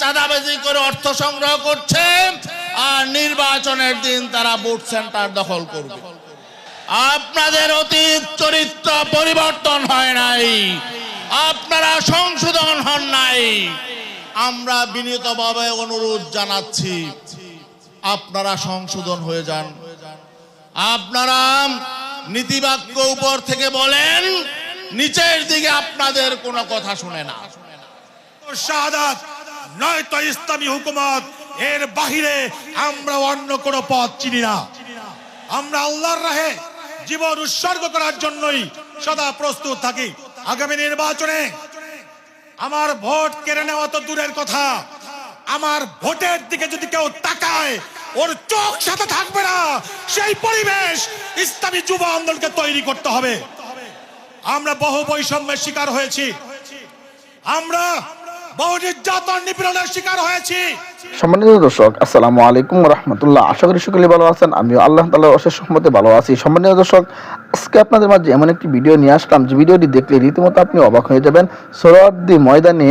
চাঁদাবাজি করে অর্থ সংগ্রহ করছে আর নির্বাচনের দিন তারা ভোট সেন্টার দখল করবে। আপনাদের অতীত চরিত্র পরিবর্তন হয় নাই। আপনারা সংশোধন হন নাই। আমরা বিনীতভাবে অনুরোধ জানাচ্ছি, আপনারা সংশোধন হয়ে যান। আপনারা নীতিবাক্য উপর থেকে বলেন, নিচের দিকে আপনাদের কোনো কথা শুনে না। শাহাদাত নয়তো ইসলামী হুকুমত এর বাহিরে আমরা অন্য কোনো পথ চিনি না। আমরা আল্লাহর রাহে জীবন উৎসর্গ করার জন্যই সদা প্রস্তুত থাকি। আগামী নির্বাচনে আমার ভোট কেড়ে নেওয়া তো দূরের কথা। আমার ভোটের দিকে যদি কেউ তাকায়, ওর চোখ সাথে থাকবে না। সেই পরিবেশ ইসলামী যুব আন্দোলনকে তৈরি করতে হবে। আমরা বহু বৈষম্যের শিকার হয়েছি। আমরা বহু নির্যাতন নিপীড়নের শিকার হয়েছি। সম্মানিত দর্শক, আসসালামু আলাইকুম রহমতুল্লাহ। আশা করি সকলে ভালো আছেন। আমিও আল্লাহ তালার অশেষ সহমতে ভালো আছি। সম্মানিত দর্শক, আজকে আপনাদের মাঝে এমন একটি ভিডিও নিয়ে আসলাম। যে ভিডিওটি দেখলে রীতিমতো আপনি অবাক হয়ে যাবেন। সোহরাওয়ার্দী ময়দানে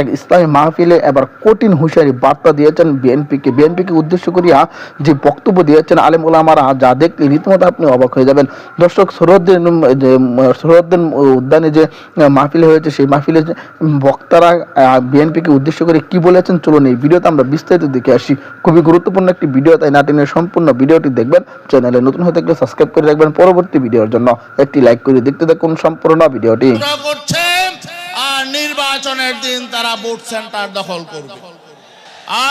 এক ইসলামী মাহফিলে এবার কঠিন হুঁশিয়ারি বার্তা দিয়েছেন বিএনপিকে। বিএনপিকে উদ্দেশ্য করিয়া যে বক্তব্য দিয়েছেন আলেম ওলামারা যা দেখলে রীতিমতো আপনি অবাক হয়ে যাবেন। দর্শক সোহরদ্দিন যে সোহরদ্দিন উদ্যানে যে মাহফিলে হয়েছে, সেই মাহফিলে বক্তারা বিএনপিকে উদ্দেশ্য করে কি বলেছেন, চলুন এই ভিডিওতে আমরা বিস্তারিত দেখে আসি। খুবই গুরুত্বপূর্ণ একটি ভিডিও, তাই নাটিনের সম্পূর্ণ ভিডিওটি দেখবেন। চ্যানেলে নতুন হয়ে থাকলে সাবস্ক্রাইব করে রাখবেন পরবর্তী ভিডিওর জন্য। একটি লাইক করে দেখতে দেখুন সম্পূর্ণ ভিডিওটি। নির্বাচনের দিন তারা সেন্টার দখল করবে।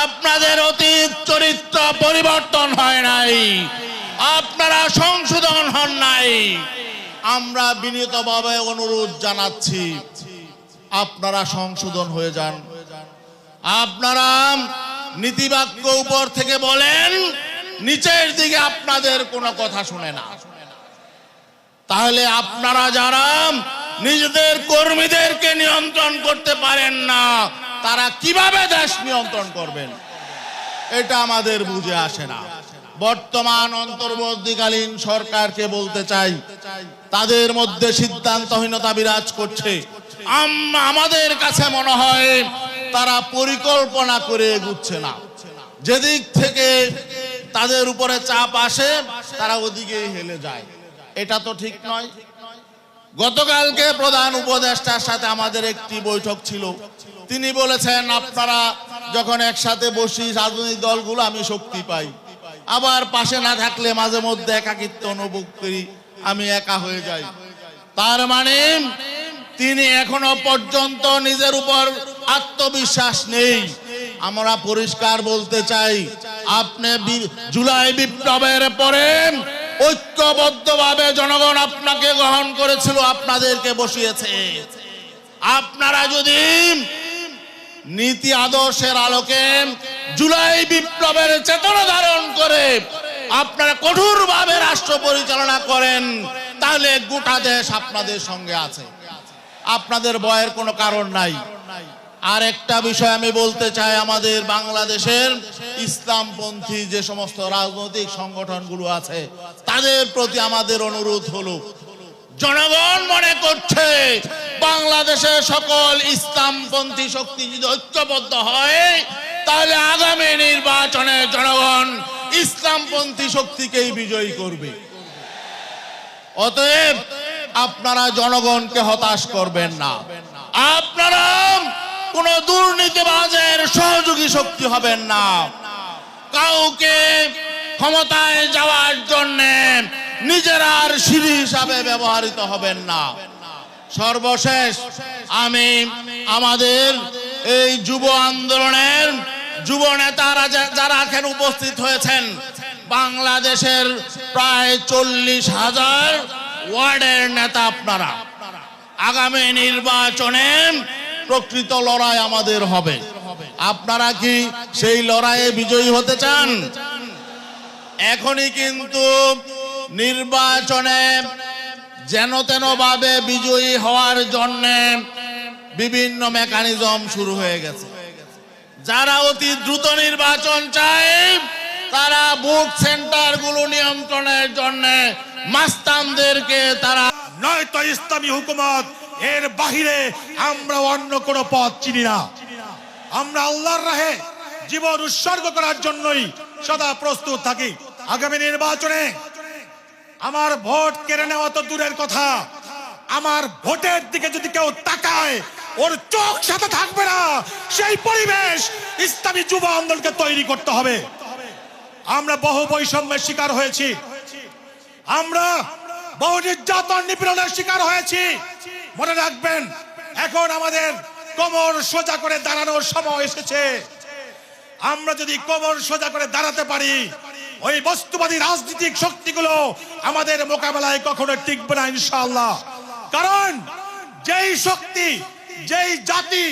আপনাদের অতীত চরিত্র পরিবর্তন হয় নাই। আপনারা সংশোধন হন নাই। আমরা বিনীতভাবে অনুরোধ জানাচ্ছি, আপনারা সংশোধন হয়ে যান। আপনারা নীতিবাক্য উপর থেকে বলেন, নিচের দিকে আপনাদের কোনো কথা শুনে না। তাহলে আপনারা যারা নিজেদের কর্মীদেরকে নিয়ন্ত্রণ করতে পারেন না, তারা কীভাবে দেশ নিয়ন্ত্রণ করবেন? এটা আমাদের বুঝে আসে না। বর্তমান অন্তর্বর্তীকালীন সরকারকে বলতে চাই, তাদের মধ্যে সিদ্ধান্তহীনতা বিরাজ করছে। আম- আমাদের কাছে মনে হয় তারা পরিকল্পনা করে এগুচ্ছে না। যেদিক থেকে তাদের উপরে চাপ আসে, তারা ওদিকেই হেলে যায়। এটা তো ঠিক নয়। গতকালকে প্রধান উপদেষ্টার সাথে আমাদের একটি বৈঠক ছিল। তিনি বলেছেন, আপনারা যখন একসাথে বসি রাজনৈতিক দলগুলো, আমি শক্তি পাই। আবার পাশে না থাকলে মাঝে মধ্যে একাকিত্ব অনুভব করি, আমি একা হয়ে যাই। তার মানে তিনি এখনও পর্যন্ত নিজের উপর আত্মবিশ্বাস নেই। আমরা পরিষ্কার বলতে চাই, আপনি জুলাই বিপ্লবের পরে ঐক্যবদ্ধভাবে জনগণ আপনাকে গ্রহণ করেছিল, আপনাদেরকে বসিয়েছে। আপনারা যদি নীতি আদর্শের আলোকে জুলাই বিপ্লবের চেতনা ধারণ করে আপনারা কঠোরভাবে রাষ্ট্র পরিচালনা করেন, তাহলে গোটা দেশ আপনাদের সঙ্গে আছে। আপনাদের ভয়ের কোনো কারণ নাই। আর একটা বিষয় আমি বলতে চাই আমাদের বাংলাদেশের ইসলামপন্থী যে সমস্ত রাজনৈতিক সংগঠনগুলো আছে, তাদের প্রতি আমাদের অনুরোধ হলো, জনগণ মনে করছে বাংলাদেশের সকল ইসলামপন্থী শক্তি যদি ঐক্যবদ্ধ হয়, তাহলে আগামী নির্বাচনে জনগণ ইসলামপন্থী শক্তিকেই বিজয়ী করবে। অতএব আপনারা জনগণকে হতাশ করবেন না। আপনারা কোন দুর্নীতিবাজের সহযোগী শক্তি হবেন না। কাউকে ক্ষমতায় যাওয়ার জন্য নিজেরার সিঁড়ি হিসাবে ব্যবহৃত হবেন না। সর্বশেষ আমি আমাদের এই যুব আন্দোলনের যুব নেতারা যারা এখানে উপস্থিত হয়েছেন, বাংলাদেশের প্রায় চল্লিশ হাজার ওয়ার্ডের নেতা আপনারা। আগামী নির্বাচনে প্রকৃত লড়াই আমাদের হবে। আপনারা কি সেই লড়াইয়ে বিজয়ী হতে চান? এখনই কিন্তু নির্বাচনে যেন তেন ভাবে বিজয়ী হওয়ার জন্য বিভিন্ন মেকানিজম শুরু হয়ে গেছে। যারা অতি দ্রুত নির্বাচন চায়, তারা বুথ সেন্টারগুলো নিয়ন্ত্রণের জন্য মাস্তানদেরকে তারা নয়তো ইসলামী হুকুমত এর বাহিরে আমরা অন্য কোনো পথ চিনি না। আমরা আল্লাহর রাহে জীবন উৎসর্গ করার জন্যই সদা প্রস্তুত থাকি। আগামী নির্বাচনে আমার ভোট কেড়ে নেওয়া তো দূরের কথা। আমার ভোটের দিকে যদি কেউ তাকায়, ওর চোখ সাথে থাকবে না। সেই পরিবেশ ইসলামী যুব আন্দোলনকে তৈরি করতে হবে। আমরা বহু বৈষম্যের শিকার হয়েছি। আমরা বহু নির্যাতন নিপীড়নের শিকার হয়েছি। মনে রাখবেন, এখন আমাদের কোমর সোজা করে দাঁড়ানোর সময় এসেছে। আমরা যদি কোমর সোজা করে দাঁড়াতে পারি, ওই বস্তুবাদী রাজনৈতিক শক্তিগুলো আমাদের মোকাবেলায় কখনো টিকবে না, ইনশাআল্লাহ। কারণ যেই শক্তি, যেই জাতি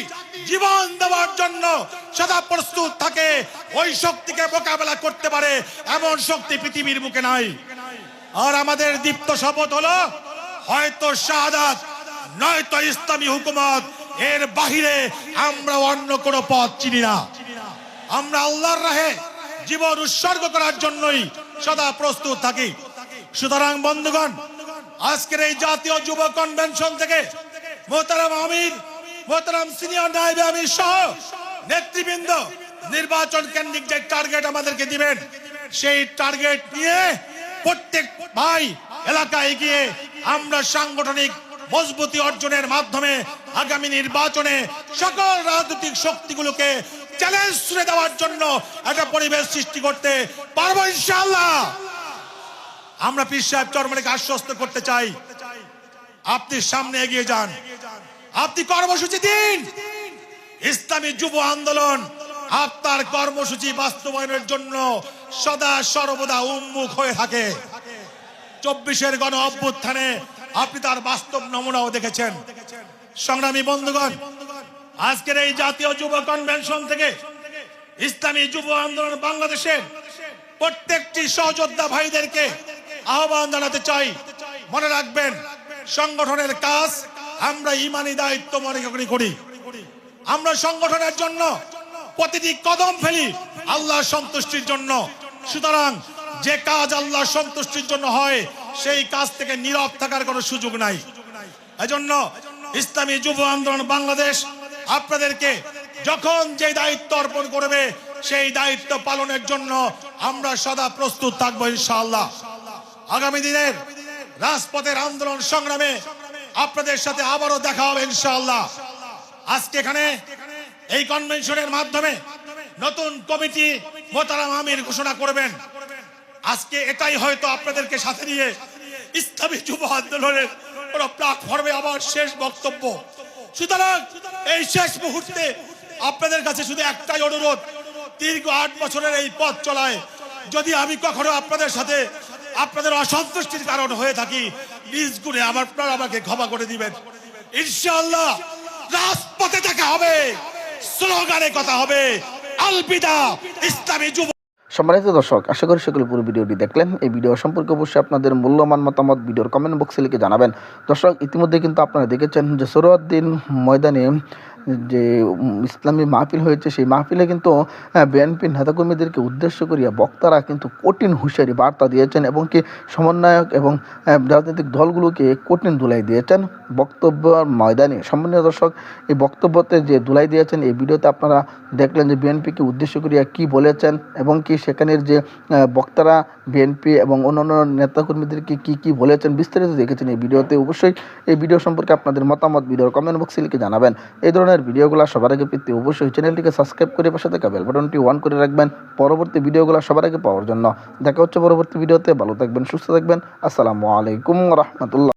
জীবন দেওয়ার জন্য সদা প্রস্তুত থাকে, ওই শক্তিকে মোকাবেলা করতে পারে এমন শক্তি পৃথিবীর বুকে নাই। আর আমাদের দীপ্ত শপথ হলো, হয়তো শাহাদাত নয়তো ইসলামী হুকুমত। এর বাহিরে আমরা অন্য কোনো পথ চিনি না। আমরা আল্লাহর রাহে জীবন উৎসর্গ করার জন্যই সদা প্রস্তুত থাকি। সুতরাং বন্ধুগণ, আজকের এই জাতীয় যুব কনভেনশন থেকে মোহতারাম আমির, মোহতারাম সিনিয়র নাইবে আমির সহ নেতৃবৃন্দ নির্বাচন কেন্দ্রিক যে টার্গেট আমাদেরকে দিবেন, সেই টার্গেট নিয়ে প্রত্যেক ভাই এলাকায় গিয়ে আমরা সাংগঠনিক মজবুতি অর্জনের মাধ্যমে আগামী নির্বাচনে সকল রাজনৈতিক শক্তিগুলোকে চ্যালেঞ্জ ছুড়ে দেওয়ার জন্য একটা পরিবেশ সৃষ্টি করতে পারব ইনশাআল্লাহ। আমরা পীর সাহেব চরমানিকে আশ্বস্ত করতে চাই। আপনি সামনে এগিয়ে যান। আপনি কর্মসূচি দিন। ইসলামী যুব আন্দোলন আপনার কর্মসূচি বাস্তবায়নের জন্য সদা সর্বদা উন্মুখ হয়ে থাকে। চব্বিশের গণ অভ্যুত্থানে আপনি তার বাস্তব নমুনাও দেখেছেন। সংগ্রামী বন্ধুগণ, আজকের এই জাতীয় যুব কনভেনশন থেকে ইসলামী যুব আন্দোলন বাংলাদেশের প্রত্যেকটি সহযোদ্ধা ভাইদেরকে আহ্বান জানাতে চাই। মনে রাখবেন, সংগঠনের কাজ আমরা ইমানি দায়িত্ব মনে করি করি। আমরা সংগঠনের জন্য প্রতিটি কদম ফেলি আল্লাহ সন্তুষ্টির জন্য। সুতরাং যে কাজ আল্লাহ সন্তুষ্টির জন্য হয়, সেই কাজ থেকে নীরব থাকার কোনো সুযোগ নাই। এজন্য ইসলামী যুব আন্দোলন বাংলাদেশ আপনাদেরকে যখন যে দায়িত্ব অর্পণ করবে, সেই দায়িত্ব পালনের জন্য আমরা সদা প্রস্তুত থাকব ইনশাআল্লাহ। আগামী দিনের রাজপথের আন্দোলন সংগ্রামে আপনাদের সাথে আবারও দেখা হবে ইনশাআল্লাহ। আজকে এখানে এই কনভেনশনের মাধ্যমে নতুন কমিটি মোতারাম আমির ঘোষণা করবেন। আজকে এটাই হয়তো আপনাদেরকে সাথে নিয়ে ইসলামী যুব আন্দোলনের কোন প্ল্যাটফর্মে আমার শেষ বক্তব্য। সুতরাং এই শেষ মুহূর্তে আপনাদের কাছে শুধু একটাই অনুরোধ, দীর্ঘ আট বছরের এই পথ চলায় যদি আমি কখনো আপনাদের সাথে আপনাদের অসন্তুষ্টির কারণ হয়ে থাকি নিজ গুণে আমার আপনারা আমাকে ক্ষমা করে দিবেন। ইনশাআল্লাহ রাজপথে দেখা হবে, স্লোগানে কথা হবে, আলবিদা ইসলামী যুব সম্মানিত দর্শক, আশা করি সকলে পুরো ভিডিওটি দেখলেন। এই ভিডিও সম্পর্কে অবশ্যই আপনাদের মূল্যমান মতামত ভিডিওর কমেন্ট বক্সে লিখে জানাবেন। দর্শক, ইতিমধ্যে কিন্তু আপনারা দেখেছেন যে সরোয়াদ্দিন ময়দানে যে ইসলামী মাহফিল হয়েছে, সেই মাহফিলে কিন্তু বিএনপি নেতাকর্মীদেরকে উদ্দেশ্য করিয়া বক্তারা কিন্তু কঠিন হুঁশিয়ারি বার্তা দিয়েছেন এবং কি সমন্বয়ক এবং রাজনৈতিক দলগুলোকে কঠিন দুলাই দিয়েছেন। বক্তব্য ময়দানে, সম্মানীয় দর্শক, এই বক্তব্যতে যে দুলাই দিয়েছেন, এই ভিডিওতে আপনারা দেখলেন যে বিএনপিকে উদ্দেশ্য করিয়া কি বলেছেন এবং কি সেখানের যে বক্তারা বিএনপি এবং অন্যান্য নেতাকর্মীদেরকে কি কি বলেছেন বিস্তারিত দেখেছেন এই ভিডিওতে। অবশ্যই এই ভিডিও সম্পর্কে আপনাদের মতামত ভিডিওর কমেন্ট বক্সে লিখে জানাবেন। এই ধরনের ভিডিওগুলো সবার আগে পেতে অবশ্যই চ্যানেলটিকে সাবস্ক্রাইব করে পাশে থাকা বেল বাটনটি অন করে রাখবেন। পরবর্তী ভিডিওগুলো সবার আগে পাওয়ার জন্য। দেখা হচ্ছে পরবর্তী ভিডিওতে। ভালো থাকবেন, সুস্থ থাকবেন। আসসালামু আলাইকুম রহমতুল্লাহ।